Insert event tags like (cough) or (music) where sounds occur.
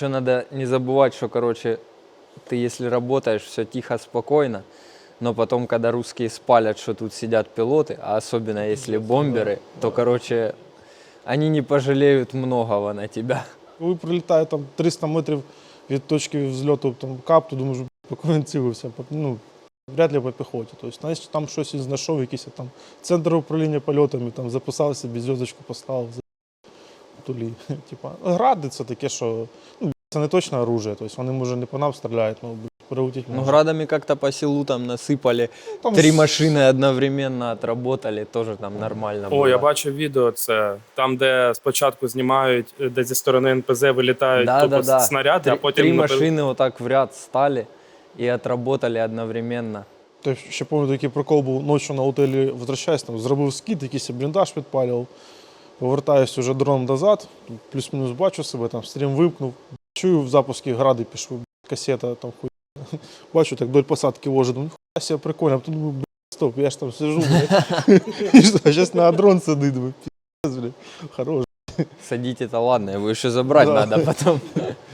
еще надо не забывать, что, короче, ты если работаешь, все тихо, спокойно, но потом, когда русские спалят, что тут сидят пилоты, а особенно если бомберы, то, короче, они не пожалеют многого на тебя. Коли прилітає там 300 метрів від точки взльоту там, кап, то думаєш, по кого цілився, По- ну, вряд ли по піхоті. Тобто, знаєш, там щось він знайшов, якийсь там центр управління польотами, там записав собі зв'язочку поставив. за- Тулі. (laughs) Типа, гради це таке, що ну, це не точне оружие, тобто вони може не по нам стріляють, але прилетіть Ну, може. градами как-то по селу там насыпали, Там три с- машины одновременно отработали, тоже там нормально О, было. я бачив відео. Це там, де спочатку знімають, е, де зі сторони НПЗ вилітають Да, тупо да, да. снаряди, Три, а потім три на- машины вот так в ряд стали и отработали одновременно. То ще пам'ятаю, такий прикол був ночі на готелі возвращаюсь, там зробив скид, якийсь бліндаж підпалював. Повертаюсь уже дроном назад, плюс-мінус бачу себе, там стрім вимкнув. Чую в запуску гради пішов, касета там хуй. (laughs) Бачу, так вдоль посадки вожу, думаю, хуя себе прикольно, а потім думаю, блядь, стоп, я ж там сижу, блядь. (laughs) І що, зараз на дрон сидить, думаю, піздець, блядь, хорош. Садіть это ладно, его еще забрать Да. надо потом. (laughs)